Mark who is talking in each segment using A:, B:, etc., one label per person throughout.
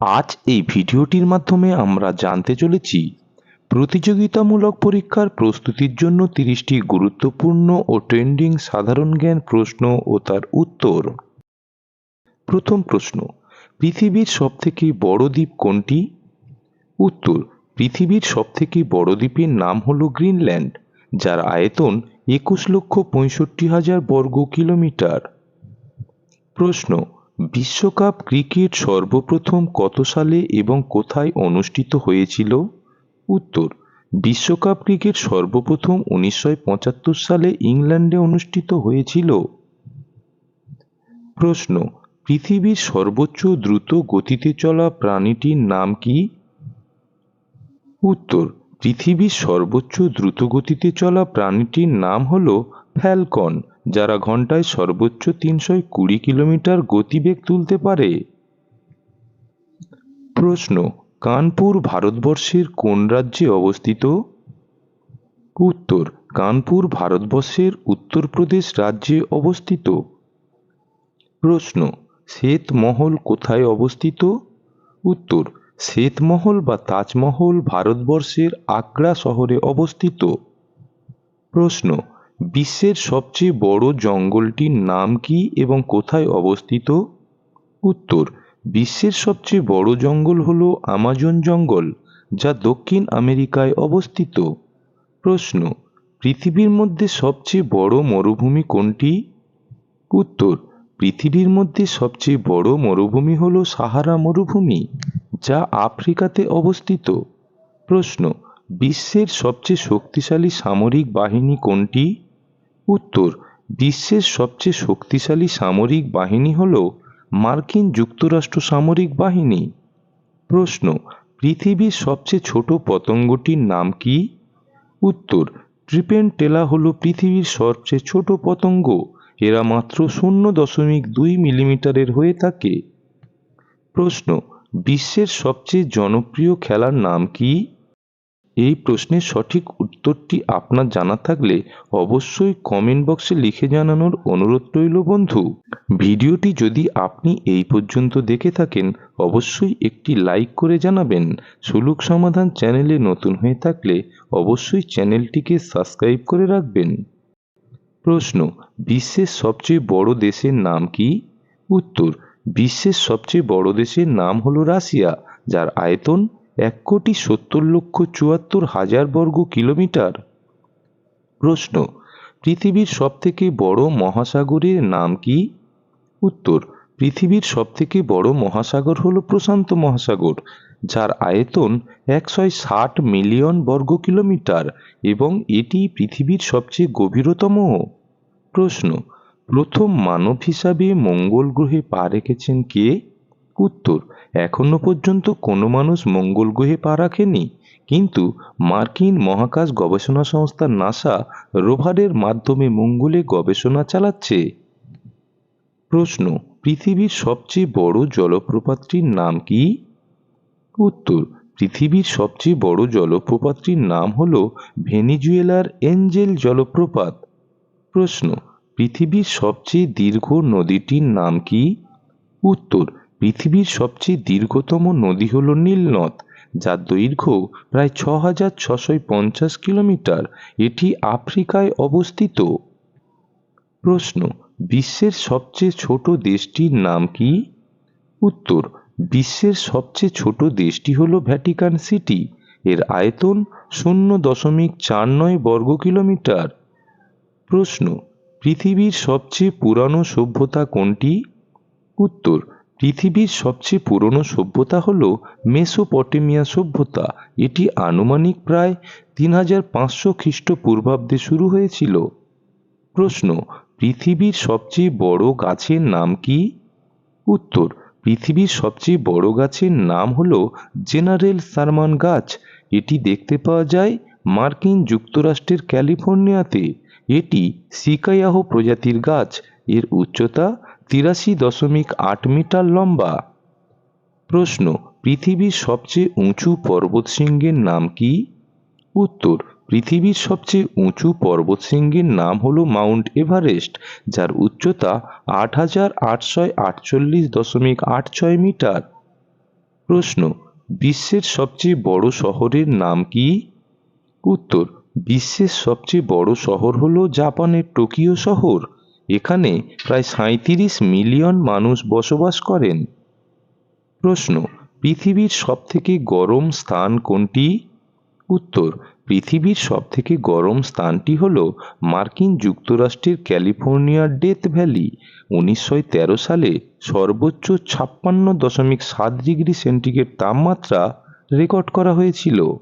A: আজ এই ভিডিওটির মাধ্যমে আমরা জানতে চলেছি, প্রতিযোগিতামূলক পরীক্ষার প্রস্তুতির জন্য তিরিশটি গুরুত্বপূর্ণ ও ট্রেন্ডিং সাধারণ জ্ঞান প্রশ্ন ও তার উত্তর। প্রথম প্রশ্ন, পৃথিবীর সবথেকে বড় দ্বীপ কোনটি? উত্তর, পৃথিবীর সবথেকে বড় দ্বীপের নাম হল গ্রিনল্যান্ড, যার আয়তন একুশ লক্ষ পঁয়ষট্টি হাজার বর্গ কিলোমিটার। প্রশ্ন বিশ্বকাপ ক্রিকেট সর্বপ্রথম কত সালে এবং কোথায় অনুষ্ঠিত হয়েছিল? উত্তর, বিশ্বকাপ ক্রিকেট সর্বপ্রথম উনিশশো পঁচাত্তর সালে ইংল্যান্ডে অনুষ্ঠিত হয়েছিল। প্রশ্ন, পৃথিবীর সর্বোচ্চ দ্রুত গতিতে চলা প্রাণীটির নাম কি? উত্তর, পৃথিবীর সর্বোচ্চ দ্রুত গতিতে চলা প্রাণীটির নাম হল ফ্যালকন। যারা ঘন্টায় সর্বোচ্চ তিনশো কুড়ি কিলোমিটার গতিবেগ তুলতে পারে। প্রশ্ন, কানপুর ভারতবর্ষের কোন রাজ্যে অবস্থিত? উত্তর, কানপুর ভারতবর্ষের উত্তরপ্রদেশ রাজ্যে অবস্থিত। প্রশ্ন, শ্বেতমহল কোথায় অবস্থিত? উত্তর, শ্বেতমহল বা তাজমহল ভারতবর্ষের আগ্রা শহরে অবস্থিত। প্রশ্ন বিশ্বের সবচেয়ে বড় জঙ্গলটির নাম কি এবং কোথায় অবস্থিত? উত্তর, বিশ্বের সবচেয়ে বড় জঙ্গল হল আমাজন জঙ্গল, যা দক্ষিণ আমেরিকায় অবস্থিত। প্রশ্ন, পৃথিবীর মধ্যে সবচেয়ে বড় মরুভূমি কোনটি? উত্তর, পৃথিবীর মধ্যে সবচেয়ে বড় মরুভূমি হল সাহারা মরুভূমি, যা আফ্রিকাতে অবস্থিত। প্রশ্ন, বিশ্বের সবচেয়ে শক্তিশালী সামরিক বাহিনী কোনটি? উত্তর, বিশ্বের সবচেয়ে শক্তিশালী সামরিক বাহিনী হল মার্কিন যুক্তরাষ্ট্র সামরিক বাহিনী। প্রশ্ন, পৃথিবীর সবচেয়ে ছোট পতঙ্গটির নাম কি? উত্তর, ট্রিপেন্টেলা হল পৃথিবীর সবচেয়ে ছোট পতঙ্গ। এরা মাত্র শূন্য দশমিক দুই মিলিমিটারের হয়ে থাকে। প্রশ্ন, বিশ্বের সবচেয়ে জনপ্রিয় খেলার নাম কি? এই প্রশ্নের সঠিক উত্তরটি আপনার জানা থাকলে অবশ্যই কমেন্ট বক্সে লিখে জানানোর অনুরোধ রইল বন্ধু। ভিডিওটি যদি আপনি এই পর্যন্ত দেখে থাকেন, অবশ্যই একটি লাইক করে জানাবেন। সুলুক সমাধান চ্যানেলে নতুন হয়ে থাকলে অবশ্যই চ্যানেলটিকে সাবস্ক্রাইব করে রাখবেন। প্রশ্ন, বিশ্বের সবচেয়ে বড় দেশের নাম কি? উত্তর, বিশ্বের সবচেয়ে বড় দেশের নাম হলো রাশিয়া, যার আয়তন এক কোটি সত্তর লক্ষ চুয়াত্তর হাজার বর্গ কিলোমিটার? প্রশ্ন, পৃথিবীর সবথেকে বড় মহাসাগরের নাম কি? উত্তর, পৃথিবীর সবথেকে বড় মহাসাগর হল প্রশান্ত মহাসাগর, যার আয়তন একশো ষাট মিলিয়ন বর্গ কিলোমিটার এবং এটি পৃথিবীর সবচেয়ে গভীরতম। প্রশ্ন, প্রথম মানব হিসাবে মঙ্গল গ্রহে পা রেখেছেন কে? উত্তর এখনও পর্যন্ত কোনো মানুষ মঙ্গল গ্রহে পা রাখেনি। কিন্তু মার্কিন মহাকাশ গবেষণা সংস্থা নাসা রোভারের মাধ্যমে মঙ্গলে গবেষণা চালাচ্ছে। প্রশ্ন, পৃথিবীর সবচেয়ে বড় জলপ্রপাতটির নাম কি? উত্তর, পৃথিবীর সবচেয়ে বড় জলপ্রপাতটির নাম হল ভেনিজুয়েলার এঞ্জেল জলপ্রপাত। প্রশ্ন, পৃথিবীর সবচেয়ে দীর্ঘ নদীটির নাম কি? উত্তর পৃথিবীর সবচেয়ে দীর্ঘতম নদী হল নীলনদ, যার দৈর্ঘ্য প্রায় ছ হাজার ছশো পঞ্চাশ কিলোমিটার। এটি আফ্রিকায় অবস্থিত। প্রশ্ন, বিশ্বের সবচেয়ে ছোট দেশটির নাম কি? উত্তর, বিশ্বের সবচেয়ে ছোট দেশটি হল ভ্যাটিকান সিটি। এর আয়তন শূন্য দশমিক চার নয় বর্গ কিলোমিটার। প্রশ্ন, পৃথিবীর সবচেয়ে পুরানো সভ্যতা কোনটি? উত্তর পৃথিবীর সবচেয়ে পুরনো সভ্যতা হল মেসোপটেমিয়া সভ্যতা। এটি আনুমানিক প্রায় তিন হাজার পাঁচশো খ্রিস্টপূর্বাব্দে শুরু হয়েছিল। প্রশ্ন, পৃথিবীর সবচেয়ে বড় গাছের নাম কি? উত্তর, পৃথিবীর সবচেয়ে বড় গাছের নাম হল জেনারেল সারমান গাছ। এটি দেখতে পাওয়া যায় মার্কিন যুক্তরাষ্ট্রের ক্যালিফোর্নিয়াতে। এটি সিকায়াহ প্রজাতির গাছ। এর উচ্চতা তিরাশি দশমিক আট মিটার লম্বা। প্রশ্ন, পৃথিবীর সবচেয়ে উঁচু পর্বতশৃঙ্গের নাম কি? উত্তর, পৃথিবীর সবচেয়ে উঁচু পর্বতশৃঙ্গের নাম হল মাউন্ট এভারেস্ট, যার উচ্চতা আট হাজার আটশো আটচল্লিশ দশমিক আট ছয় মিটার। প্রশ্ন, বিশ্বের সবচেয়ে বড় শহরের নাম কি? উত্তর বিশ্বের সবচেয়ে বড় শহর হলো জাপানের টোকিও শহর। এখানে প্রায় সাঁইত্রিশ মিলিয়ন মানুষ বসবাস করেন। প্রশ্ন, পৃথিবীর সবথেকে গরম স্থান কোনটি? উত্তর, পৃথিবীর সবথেকে গরম স্থানটি হল মার্কিন যুক্তরাষ্ট্রের ক্যালিফোর্নিয়ার ডেথ ভ্যালি। উনিশশো তেরো সালে সর্বোচ্চ ছাপ্পান্ন দশমিক সাত ডিগ্রি সেন্টিগ্রেড তাপমাত্রা রেকর্ড করা হয়েছিল।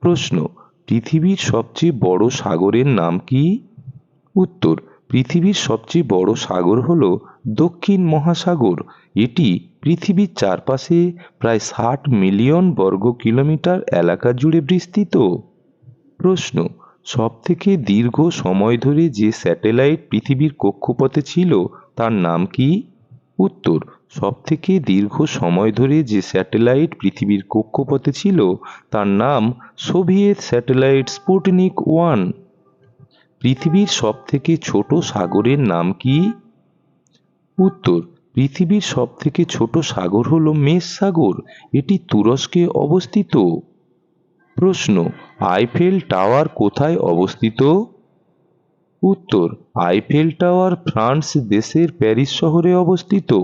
A: প্রশ্ন পৃথিবীর সবচেয়ে বড় সাগরের নাম কি? উত্তর, পৃথিবীর সবচেয়ে বড় সাগর হল দক্ষিণ মহাসাগর। এটি পৃথিবীর চারপাশে প্রায় ষাট মিলিয়ন বর্গ কিলোমিটার এলাকা জুড়ে বিস্তৃত। প্রশ্ন, সবথেকে দীর্ঘ সময় ধরে যে স্যাটেলাইট পৃথিবীর কক্ষপথে ছিল, তার নাম কি? উত্তর, সবথেকে দীর্ঘ সময় ধরে যে স্যাটেলাইট পৃথিবীর কক্ষপথে ছিল, তার নাম সোভিয়েত স্যাটেলাইট স্পুটনিক ওয়ান। পৃথিবীর সবথেকে ছোট সাগরের নাম কি? উত্তর, পৃথিবীর সবথেকে ছোট সাগর হল মেষ সাগর, এটি তুরস্কে অবস্থিত। প্রশ্ন, আইফেল টাওয়ার কোথায় অবস্থিত? উত্তর, আইফেল টাওয়ার ফ্রান্স দেশের প্যারিস শহরে অবস্থিত।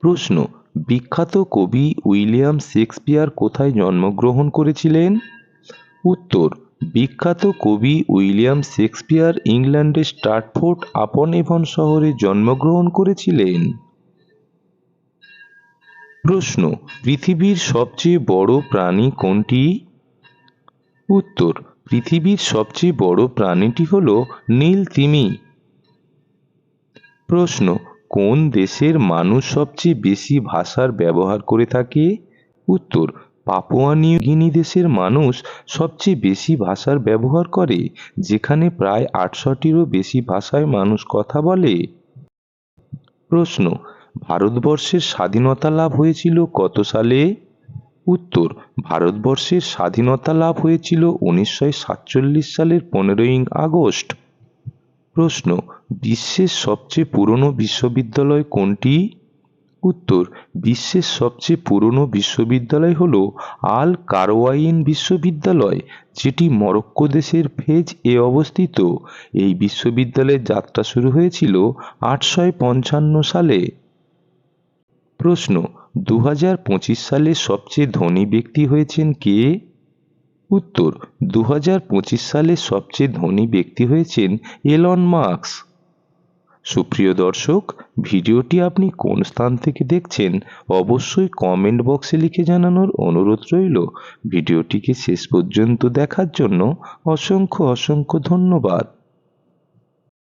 A: প্রশ্ন, বিখ্যাত কবি উইলিয়াম শেক্সপিয়ার কোথায় জন্মগ্রহণ করেছিলেন? উত্তর, বিখ্যাত কবি উইলিয়াম শেক্সপিয়ার ইংল্যান্ডের স্টার্টফোর্ড আপন এভন শহরে জন্মগ্রহণ করেছিলেন। প্রশ্ন, পৃথিবীর সবচেয়ে বড় প্রাণী কোনটি? উত্তর পৃথিবীর সবচেয়ে বড় প্রাণীটি হল নীল তিমি। প্রশ্ন, কোন দেশের মানুষ সবচেয়ে বেশি ভাষার ব্যবহার করে থাকে? উত্তর, পাপুয়া গিনি দেশের মানুষ সবচেয়ে বেশি ভাষার ব্যবহার করে, যেখানে প্রায় আটশোটিরও বেশি ভাষায় মানুষ কথা বলে। প্রশ্ন, ভারতবর্ষের স্বাধীনতা লাভ হয়েছিল কত সালে? উত্তর, ভারতবর্ষের স্বাধীনতা লাভ হয়েছিল উনিশশো সাতচল্লিশ সালের পনেরোই আগস্ট। প্রশ্ন, বিশ্বের সবচেয়ে পুরনো বিশ্ববিদ্যালয় কোনটি? উত্তর, বিশ্বের সবচেয়ে পুরনো বিশ্ববিদ্যালয় হল আল কারওয়াইন বিশ্ববিদ্যালয়, যেটি মরক্কো দেশের ফেজ এ অবস্থিত। এই বিশ্ববিদ্যালয়ের যাত্রা শুরু হয়েছিল আটশো পঞ্চান্ন সালে। প্রশ্ন দু হাজার পঁচিশ সালে সবচেয়ে ধনী ব্যক্তি হয়েছেন কে? উত্তর দু হাজার পঁচিশ সালে সবচেয়ে ধনী ব্যক্তি হয়েছেন এলন মার্কস সুপ্রিয় দর্শক, ভিডিওটি আপনি কোন স্থান থেকে দেখছেন, অবশ্যই কমেন্ট বক্সে লিখে জানানোর অনুরোধ রইল। ভিডিওটিকে শেষ পর্যন্ত দেখার জন্য অসংখ্য অসংখ্য ধন্যবাদ।